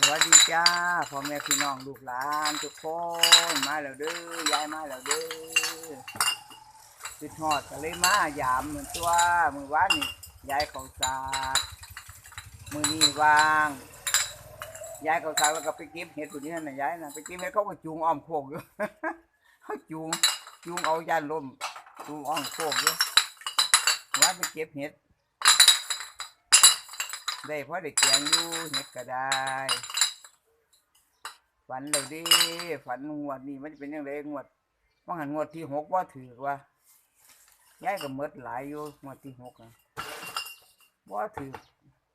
สวัสดีจ้าพ่อแม่พี่น้องลูกหลานทุกคนมาแล้วเด้อยายมาแล้วเด้อติดหอดก็เลยมายามเหมือนตัวมือวานนี่ยายเขาสากมือนี่วางยายเขาสากแล้วก็ไปเก็บเห็ดตัวนี้นะยายนะไปเก็บเห็ดเขาก็จูงอ้อมโคกอยู่เขาจูงจูงเอายานลมจูงอ้อมโคกอยู่ว่าไปเก็บเห็ด ได้เพราะได้แกงอยู่เห็ดก็ได้ฝันเลยดิฝันงวดนี้มันจะเป็นยังไงงวดว่าหันงวดที่หกว่าถือว่าย้ายก็หมดหลายอยู่งวดที่หกนะว่าถือ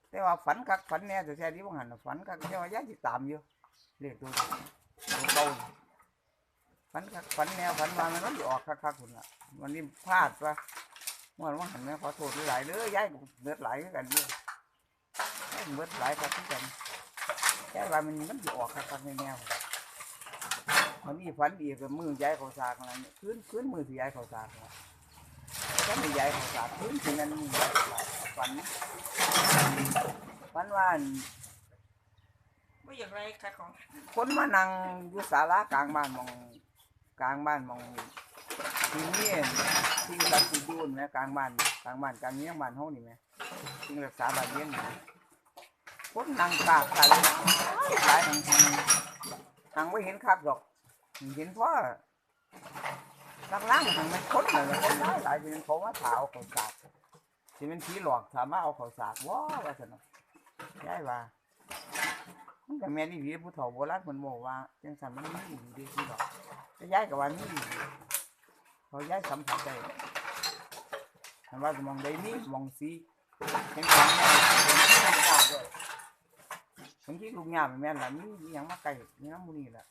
แต่ว่าฝันคักฝันแน่แต่แท้ที่ว่าหันฝันคักแต่ว่าย้ายติตามอยู่เลขตัวตัวเก่าฝันคักฝันแนวฝันมามันมันจะออกคักคักคุณละวันนี้พลาดว่างวดว่าหันแม่ขอโทษหลายเด้อย้ายก็เดือดหลายกันอยู่ย้ย เดือดหลายคักคือกันแค่ว่ามันมันสิออกคักๆในแนวมันมีฝันอีกับมือย้ายเขาสากอะไรเนี่ยพื้นพื้นมือสิย้ายเขาสากนะถ้าไม่ย้ายเขาสากพื้นที่นั้นมีย้ายเขาสากฝันฝันว่าอั่อย่างไรคะของคนมานั่งอยู่ศาลากลางบ้านมองกลางบ้านมองที่นี่ที่รักที่ยูนไหมกลางบ้านกลางบ้านกลางเนี้ยบ้านห้องนี่ไหมที่รักษาบ้านเลี้ยงนี่ คนนั่งกากกันหลายทางทางทางไม่เห็นคักหรอกเห็นเพ่อลังล่างทางมันคนเลยคนหลายหลายเป็นเขาว่าถาเอาเขาสากที่เป็นผีหลอกถามมาเอาเขาสากว้าว่าสนุกย้ายว่ามันก็แม่นี่ดีผู้เฒ่าโบราณมันบอกว่าจังสันมันมีอยู่ดีที่หรอกแต่ย้ายกับว่ามีอยู่เขาย้ายสัมผัสได้มันว่าจะมองได้มีมองสีเห็นของแม่เห็นที่ลูกยาด้วย เห็นที่ลูกยาแม่นล่ะมีอหยังมาไก่นี่น้ำมูนี่แหละ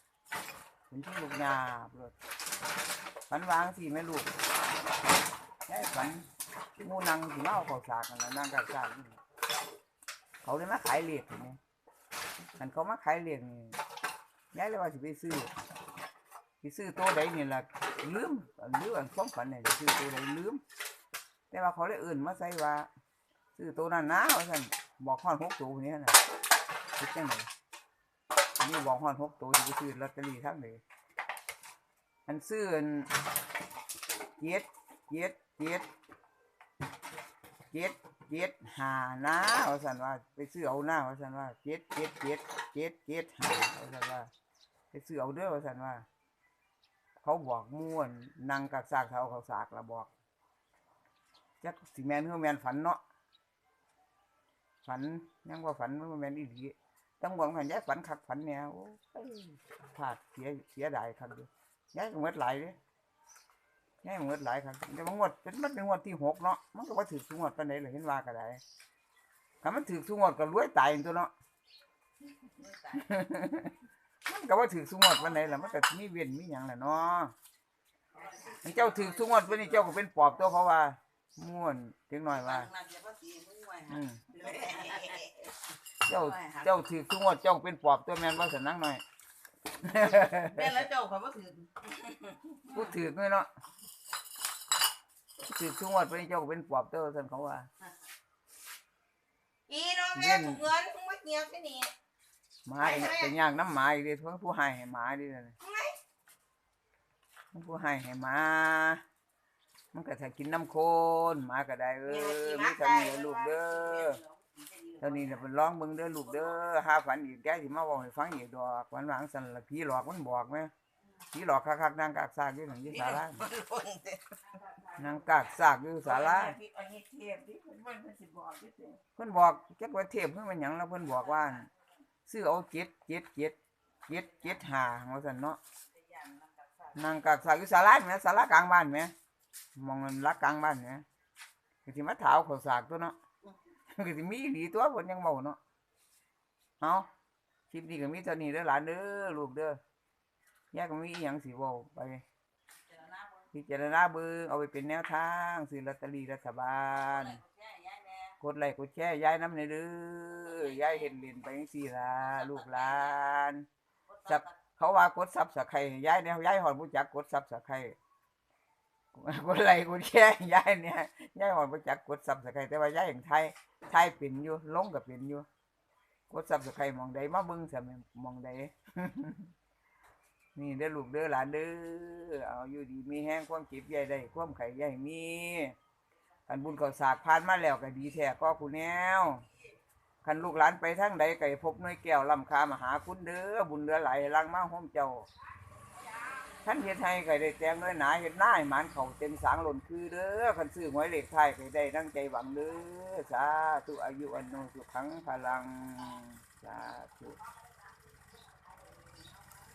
เป็นที่ลูกยาบเลยฝันวางสิแม่ลูกยายฝันมูนังสิมาเอาข้าวสากกันนะนั่งกับสากเขาเลยมาขายเหล็กนี่มันเขามาขายเหล็กนี่ยายเลยว่าสิไปซื้อสิซื้อตัวใดนี่ล่ะลืมลืมอันความฝันเนี่ยซื้อตัวใดลืม แต่ว่าเขาเลยเอื่นมาใส่ว่าซื้อตัวนั้นนะว่าซั่นบอกข้อนหกตัวนี้นะ คิดจังไดนี่บอกฮอดหกตัวที่ไปซื้อลอตเตอรี่ทั้งเลยอันซื้อนเจ็ดเจ็ดเจ็ดเจ็ดเจ็ดหาหนะว่าสันว่า ไปซื้อเอาหน้าว่าสันว่าเจ็ดเจ็ดเจ็ดเจ็ดเจ็ดหาว่าสันว่า ไปซื้อเอาเด้อว่าสันว่า เขาบอกม่วนนางกักซากเขาเขาสากละบอกจักสิแมนคือแมนฝันเนาะฝันยังว่าฝันมันบ่แมนอีหลี จังหวะมันย้ายฝันคักฝันแนวโอ้ยพลาดเสียเสียดายคักอยู่ย้ายก็หมดหลายเลยย้ายก็หมดหลายคักแต่บางงวดเป็นมันเป็นงวดที่หกเนาะมันก็ว่าถือทุกงวดปานใดเลยเห็นว่าก็ได้ถ้ามันถือทุกงวดก็รวยตายอย่างตัวเนาะมันก็ว่าถือทุกงวดปานใดล่ะมันก็มีเวียนมีหยังแหละเนาะอันเจ้าถือทุกงวดวันนี้เจ้าก็เป็นปอบตัวเขาว่าม่วนเพียงหน่อยว่านาเดียภาษีมึงไว้อืฮะม เจ้าเจ้าถือทุกงวดเจ้าเป็นปอบตัวแม่นว่าสนังหน่อยแม่แล้วเจ้าขอยว่าถือพูดถือด้วยเนาะถือทุกงวดไปเจ้าก็เป็นปอบเตอร์สันเขาว่าอีน้องแม่ถูกเงินมึงไม่เงียบที่นี่หมาเองเป็นอย่างน้ำหมาอีกเลยทั้งผู้ให้ให้หมาดิเลยทั้งผู้ให้ให้หมามันก็ถ้ากินน้ำโคนหมาก็ได้เออมีเท่านี้แหละลูกเด้อ เท่านี้แหละเป็นร้องเบิ่งเด้อลูกเด้อหาฝันอีกแกสิมาบอกให้ฟังอีกดอกวันหลังสันละผีหลอกมันบอกไหมผีหลอกคักๆนางกากซากอยู่หนังยี่ศาลานางกากซากอยู่ศาลาอันนี้เทียบดิมันมันสิบอกดิเพิ่นบอกจักว่าเทพเพิ่นเป็นหยังแล้วเพิ่นบอกว่าซื้อเอาเจ็ดเจ็ดเจ็ดเจ็ดเจ็ดหาว่าซั่นเนาะนางกากสากอยู่ศาลาแหม่ศาลากลางบ้านแหมมองมันลักกลางบ้านแหม่ก็สิมาถาวเขาสากตัวเนาะ ก็สิมีอีหลีตัวเพิ่นยังเว้าเนาะเอาคลิปนี้ก็มีเท่านี้เด้อหลานเด้อลูกเด้อยายกก็มีอีหยังสิเว้าไปพิจารณาเบิ่งเอาไปเป็นแนวทางซื้อลอตเตอรี่รัฐบาลกดไลค์กดแชร์ยายน้ำในเด้อยายเห็นเล่นไปจังซี่ละลูกหลานสับเขาว่ากดซับสไครยายเนี่ยยายหอนผู้จักกดซับสไคร กดไลค์กดแชร์ยายเนี่ยยายหอนผู้จักกดซับสไครแต่ว่ายายอย่างไทยไทยเป็นอยู่ลงก็เป็นอยู่กดซับสไครมองใดมาเบิ่งซะแม่มองใดนี่เด้อลูกเด้อหลานเด้อเอาอยู่ดีมีแห้งความเก็บใหญ่ได้ความไข่ใหญ่มีคันบุญเขาสากผ่านมาแล้วก็ดีแท้ก็ผู้แนวคันลูกหลานไปทางใดไก็ให้พบน้อยแก้วลำคามหาคุณเด้อบุญเดือไหลลังมาโฮมเจ้า ท่านเฮ็ดให้ก็ได้แตงน้อยหนาเฮ็ดหน้าให้หมานเขาเต็มสางหล่นคือเด้อคันซื้อหวยเลขท้ายก็ได้ดังใจหวังเด้อสาธุอายุอันโนสุขังพลังสาธุ